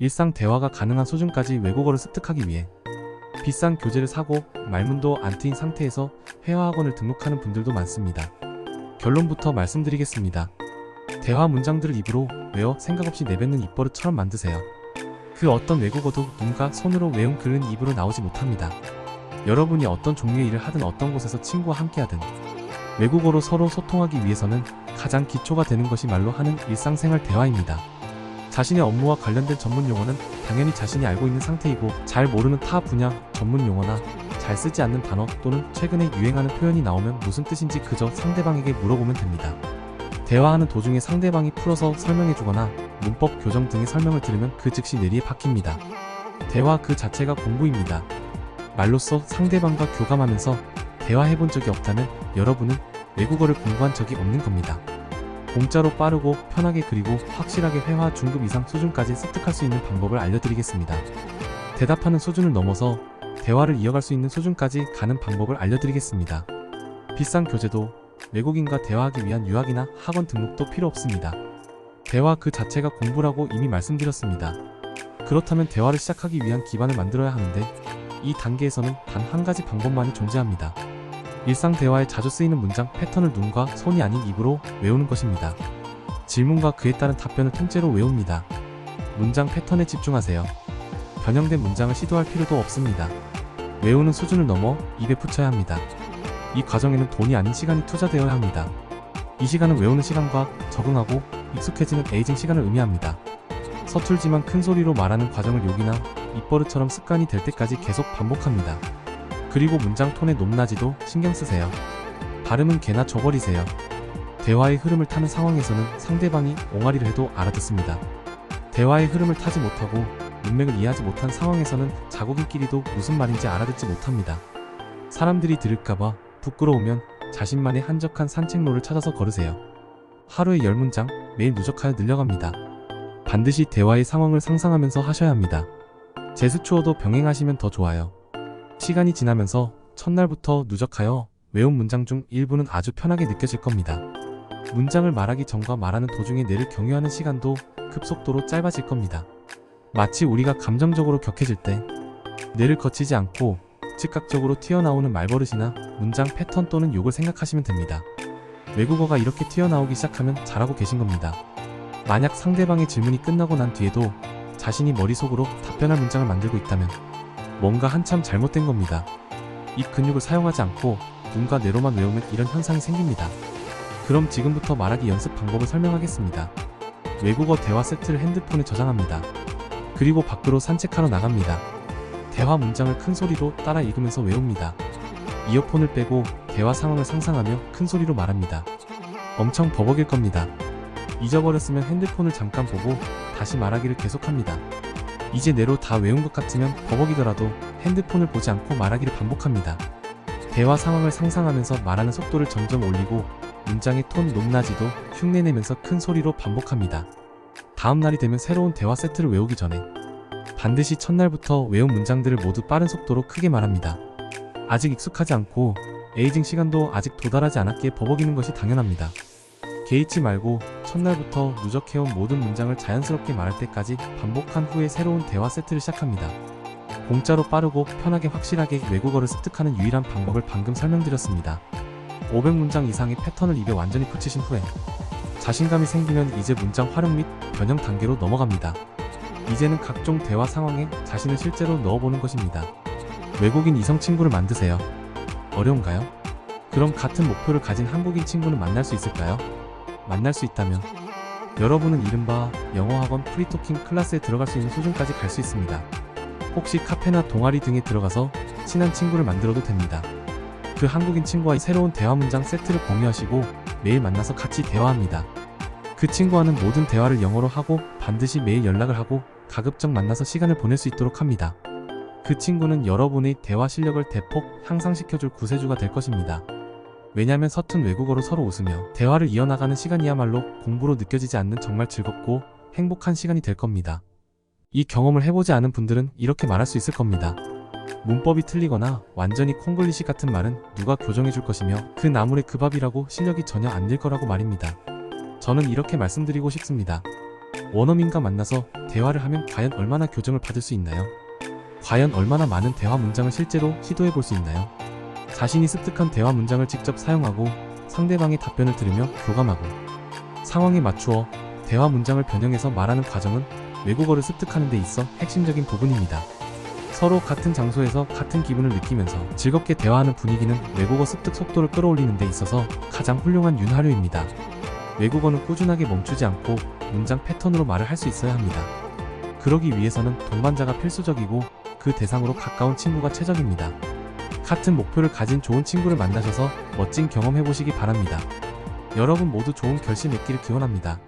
일상 대화가 가능한 수준까지 외국어를 습득하기 위해 비싼 교재를 사고 말문도 안 트인 상태에서 회화학원을 등록하는 분들도 많습니다. 결론부터 말씀드리겠습니다. 대화 문장들을 입으로 외워 생각 없이 내뱉는 입버릇처럼 만드세요. 그 어떤 외국어도 눈과 손으로 외운 글은 입으로 나오지 못합니다. 여러분이 어떤 종류의 일을 하든 어떤 곳에서 친구와 함께하든 외국어로 서로 소통하기 위해서는 가장 기초가 되는 것이 말로 하는 일상생활 대화입니다. 자신의 업무와 관련된 전문 용어는 당연히 자신이 알고 있는 상태이고 잘 모르는 타 분야 전문 용어나 잘 쓰지 않는 단어 또는 최근에 유행하는 표현이 나오면 무슨 뜻인지 그저 상대방에게 물어보면 됩니다. 대화하는 도중에 상대방이 풀어서 설명해 주거나 문법 교정 등의 설명을 들으면 그 즉시 뇌리에 박힙니다. 대화 그 자체가 공부입니다. 말로써 상대방과 교감하면서 대화해본 적이 없다면 여러분은 외국어를 공부한 적이 없는 겁니다. 공짜로 빠르고 편하게 그리고 확실하게 회화 중급 이상 수준까지 습득할 수 있는 방법을 알려드리겠습니다. 대답하는 수준을 넘어서 대화를 이어갈 수 있는 수준까지 가는 방법을 알려드리겠습니다. 비싼 교재도 외국인과 대화하기 위한 유학이나 학원 등록도 필요 없습니다. 대화 그 자체가 공부라고 이미 말씀드렸습니다. 그렇다면 대화를 시작하기 위한 기반을 만들어야 하는데 이 단계에서는 단 한 가지 방법만이 존재합니다. 일상 대화에 자주 쓰이는 문장 패턴을 눈과 손이 아닌 입으로 외우는 것입니다. 질문과 그에 따른 답변을 통째로 외웁니다. 문장 패턴에 집중하세요. 변형된 문장을 시도할 필요도 없습니다. 외우는 수준을 넘어 입에 붙여야 합니다. 이 과정에는 돈이 아닌 시간이 투자되어야 합니다. 이 시간은 외우는 시간과 적응하고 익숙해지는 에이징 시간을 의미합니다. 서툴지만 큰 소리로 말하는 과정을 욕이나 입버릇처럼 습관이 될 때까지 계속 반복합니다. 그리고 문장 톤의 높낮이도 신경 쓰세요. 발음은 개나 줘버리세요. 대화의 흐름을 타는 상황에서는 상대방이 옹알이를 해도 알아듣습니다. 대화의 흐름을 타지 못하고 문맥을 이해하지 못한 상황에서는 자국인끼리도 무슨 말인지 알아듣지 못합니다. 사람들이 들을까봐 부끄러우면 자신만의 한적한 산책로를 찾아서 걸으세요. 하루에 10문장 매일 누적하여 늘려갑니다. 반드시 대화의 상황을 상상하면서 하셔야 합니다. 제스처어도 병행하시면 더 좋아요. 시간이 지나면서 첫날부터 누적하여 외운 문장 중 일부는 아주 편하게 느껴질 겁니다. 문장을 말하기 전과 말하는 도중에 뇌를 경유하는 시간도 급속도로 짧아질 겁니다. 마치 우리가 감정적으로 격해질 때 뇌를 거치지 않고 즉각적으로 튀어나오는 말버릇이나 문장 패턴 또는 욕을 생각하시면 됩니다. 외국어가 이렇게 튀어나오기 시작하면 잘하고 계신 겁니다. 만약 상대방의 질문이 끝나고 난 뒤에도 자신이 머릿속으로 답변할 문장을 만들고 있다면 뭔가 한참 잘못된 겁니다. 이 근육을 사용하지 않고 눈과 뇌로만 외우면 이런 현상이 생깁니다. 그럼 지금부터 말하기 연습 방법을 설명하겠습니다. 외국어 대화 세트를 핸드폰에 저장합니다. 그리고 밖으로 산책하러 나갑니다. 대화 문장을 큰 소리로 따라 읽으면서 외웁니다. 이어폰을 빼고 대화 상황을 상상하며 큰 소리로 말합니다. 엄청 버벅일 겁니다. 잊어버렸으면 핸드폰을 잠깐 보고 다시 말하기를 계속합니다. 이제 뇌로 다 외운 것 같으면 버벅이더라도 핸드폰을 보지 않고 말하기를 반복합니다. 대화 상황을 상상하면서 말하는 속도를 점점 올리고 문장의 톤 높낮이도 흉내내면서 큰 소리로 반복합니다. 다음 날이 되면 새로운 대화 세트를 외우기 전에 반드시 첫날부터 외운 문장들을 모두 빠른 속도로 크게 말합니다. 아직 익숙하지 않고 에이징 시간도 아직 도달하지 않았기에 버벅이는 것이 당연합니다. 개의치 말고 첫날부터 누적해온 모든 문장을 자연스럽게 말할 때까지 반복한 후에 새로운 대화 세트를 시작합니다. 공짜로 빠르고 편하게 확실하게 외국어를 습득하는 유일한 방법을 방금 설명드렸습니다. 500문장 이상의 패턴을 입에 완전히 붙이신 후에 자신감이 생기면 이제 문장 활용 및 변형 단계로 넘어갑니다. 이제는 각종 대화 상황에 자신을 실제로 넣어보는 것입니다. 외국인 이성 친구를 만드세요. 어려운가요? 그럼 같은 목표를 가진 한국인 친구는 만날 수 있을까요? 만날 수 있다면 여러분은 이른바 영어학원 프리토킹 클래스에 들어갈 수 있는 수준까지 갈 수 있습니다. 혹시 카페나 동아리 등에 들어가서 친한 친구를 만들어도 됩니다. 그 한국인 친구와 새로운 대화 문장 세트를 공유하시고 매일 만나서 같이 대화합니다. 그 친구와는 모든 대화를 영어로 하고 반드시 매일 연락을 하고 가급적 만나서 시간을 보낼 수 있도록 합니다. 그 친구는 여러분의 대화 실력을 대폭 향상시켜줄 구세주가 될 것입니다. 왜냐면 서툰 외국어로 서로 웃으며 대화를 이어나가는 시간이야말로 공부로 느껴지지 않는 정말 즐겁고 행복한 시간이 될 겁니다. 이 경험을 해보지 않은 분들은 이렇게 말할 수 있을 겁니다. 문법이 틀리거나 완전히 콩글리시 같은 말은 누가 교정해 줄 것이며 그 나물의 그 밥이라고 실력이 전혀 안될 거라고 말입니다. 저는 이렇게 말씀드리고 싶습니다. 원어민과 만나서 대화를 하면 과연 얼마나 교정을 받을 수 있나요? 과연 얼마나 많은 대화 문장을 실제로 시도해 볼 수 있나요? 자신이 습득한 대화 문장을 직접 사용하고 상대방의 답변을 들으며 교감하고 상황에 맞추어 대화 문장을 변형해서 말하는 과정은 외국어를 습득하는 데 있어 핵심적인 부분입니다. 서로 같은 장소에서 같은 기분을 느끼면서 즐겁게 대화하는 분위기는 외국어 습득 속도를 끌어올리는 데 있어서 가장 훌륭한 윤활유입니다. 외국어는 꾸준하게 멈추지 않고 문장 패턴으로 말을 할 수 있어야 합니다. 그러기 위해서는 동반자가 필수적이고 그 대상으로 가까운 친구가 최적입니다. 같은 목표를 가진 좋은 친구를 만나셔서 멋진 경험 해보시기 바랍니다. 여러분 모두 좋은 결심 맺기를 기원합니다.